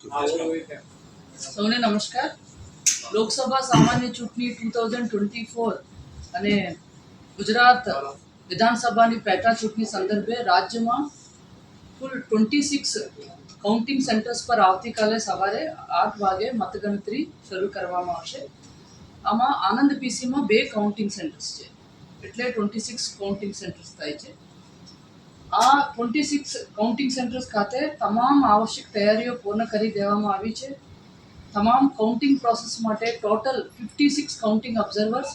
સૌને નમસ્કાર. લોકસભા સામાન્ય ચૂંટણી ટુ થાઉઝન્ડ ટ્વેન્ટી ફોર અને ગુજરાત વિધાનસભાની પેટા ચૂંટણી સંદર્ભે રાજ્યમાં કુલ ટ્વેન્ટી સિક્સ કાઉન્ટિંગ સેન્ટર્સ પર આવતીકાલે સવારે આઠ વાગે મતગણતરી શરૂ કરવામાં આવશે. આમાં આનંદ પીસીમાં બે કાઉન્ટિંગ સેન્ટર્સ છે. એટલે ટ્વેન્ટી સિક્સ કાઉન્ટિંગ સેન્ટર્સ થાય છે. આ ટ્વેન્ટી સિક્સ કાઉન્ટિંગ સેન્ટર્સ ખાતે તમામ આવશ્યક તૈયારીઓ પૂર્ણ કરી દેવામાં આવી છે. તમામ કાઉન્ટિંગ પ્રોસેસ માટે total fifty six counting observers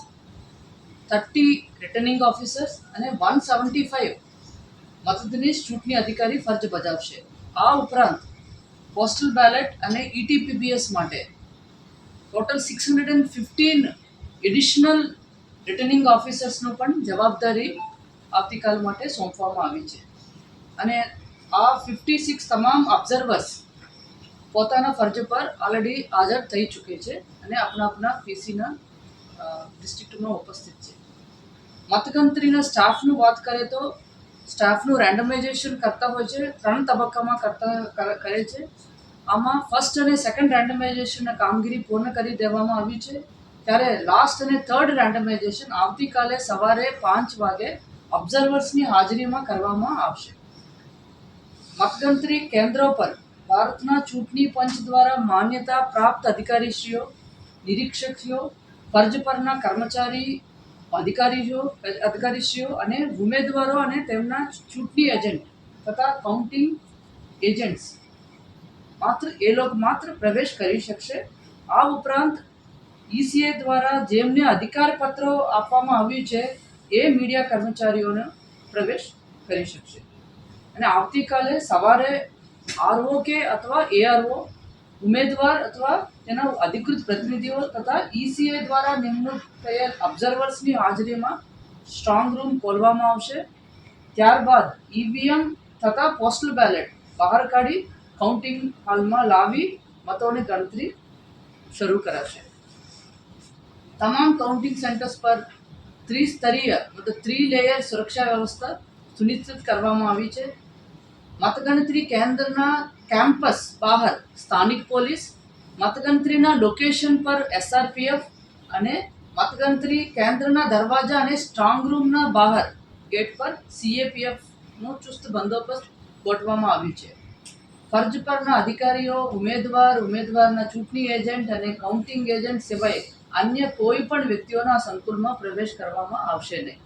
thirty returning officers અને વન સેવન્ટી ફાઇવ મતદાનીશ ચૂંટણી અધિકારી ફરજ બજાવશે. આ ઉપરાંત પોસ્ટલ બેલેટ અને E ઈટીપીબીએસ માટે total six hundred and fifteen additional returning ઓફિસર્સનો પણ જવાબદારી આવતીકાલ માટે સોંપવામાં આવી છે. અને આ ફિફ્ટી સિક્સ તમામ ઓબ્ઝર્વર્સ પોતાના ફરજ પર ઓલરેડી હાજર થઈ ચૂકે છે અને આપણા આપણા પીસીના ડિસ્ટ્રિક્ટમાં ઉપસ્થિત છે. મતગણતરીના સ્ટાફનું વાત કરીએ તો સ્ટાફનું રેન્ડમાઇઝેશન કરતા હોય છે, ત્રણ તબક્કામાં કરતા, કરે છે. આમાં ફર્સ્ટ અને સેકન્ડ રેન્ડમાઇઝેશનની કામગીરી પૂર્ણ કરી દેવામાં આવી છે. ત્યારે લાસ્ટ અને થર્ડ રેન્ડમાઇઝેશન આવતીકાલે સવારે પાંચ વાગે ઓબ્ઝર્વર્સની હાજરીમાં કરવામાં આવશે. મતગણતરી કેન્દ્રો પર ભારતના ચૂંટણી પંચ દ્વારા માન્યતા પ્રાપ્ત અધિકારીશ્રીઓ, નિરીક્ષકશ્રીઓ, ફરજ પરના કર્મચારી અધિકારીઓ, અધિકારીશ્રીઓ અને ઉમેદવારો અને તેમના ચૂંટણી એજન્ટ તથા કાઉન્ટિંગ એજન્ટ્સ માત્ર એ લોકો માત્ર પ્રવેશ કરી શકશે. આ ઉપરાંત ઈસીએ દ્વારા જેમને અધિકાર પત્રો આપવામાં આવ્યું છે એ મીડિયા કર્મચારીઓનો પ્રવેશ કરી શકશે. અને આવતીકાલે સવારે આરઓ કે અથવા એઆરઓ ઉમેદવાર અથવા તેના અધિકૃત પ્રતિનિધિઓ તથા ઈસીએ દ્વારા નિમણૂક થયેલ ઓબ્ઝર્વર્સની હાજરીમાં સ્ટ્રોંગ રૂમ ખોલવામાં આવશે. ત્યારબાદ ઈવીએમ તથા પોસ્ટલ બેલેટ બહાર કાઢી કાઉન્ટિંગ હાલમાં લાવી મતોની ગણતરી શરૂ કરાશે. તમામ કાઉન્ટિંગ સેન્ટર્સ પર ત્રિસ્તરીય, મતલબ થ્રી લેયર સુરક્ષા વ્યવસ્થા સુનિશ્ચિત કરવામાં આવી છે. મતગણતરી કેન્દ્રના કેમ્પસ બહાર સ્થાનિક પોલીસ, મતગણતરીના લોકેશન પર એસઆરપીએફ અને મતગણતરી કેન્દ્રના દરવાજા અને સ્ટ્રોંગ રૂમના બહાર ગેટ પર સીએપીએફનો ચુસ્ત બંદોબસ્ત ગોઠવવામાં આવ્યું છે. ફરજ પરના અધિકારીઓ, ઉમેદવાર, ઉમેદવારના ચૂંટણી એજન્ટ અને કાઉન્ટિંગ એજન્ટ સિવાય અન્ય કોઈ પણ વ્યક્તિઓના સંકુલમાં પ્રવેશ કરવામાં આવશે નહીં.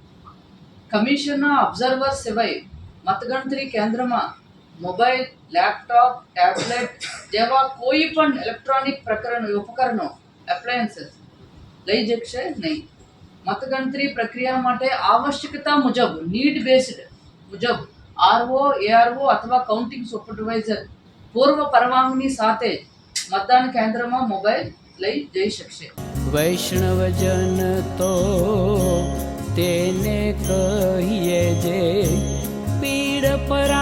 કમિશનના ઓબ્ઝર્વર સિવાય મતગણતરી કેન્દ્રમાં મોબાઈલ, લેપટોપ, ટેબ્લેટ જેવા કોઈ પણ ઇલેક્ટ્રોનિક પ્રકરણ ઉપકરણો એપ્લાયન્સીસ લઈ જશે નહીં. મતગણતરી પ્રક્રિયા માટે આવશ્યકતા મુજબ નીડ બેસ્ડ મુજબ આરઓ એઆરઓ અથવા કાઉન્ટિંગ સુપરવાઇઝર પૂર્વ પરવાનગી સાથે મતદાન કેન્દ્રમાં મોબાઈલ લઈ જઈ શકશે. વૈષ્ણવજન તો તેને કહીએ જે પીડ પરાય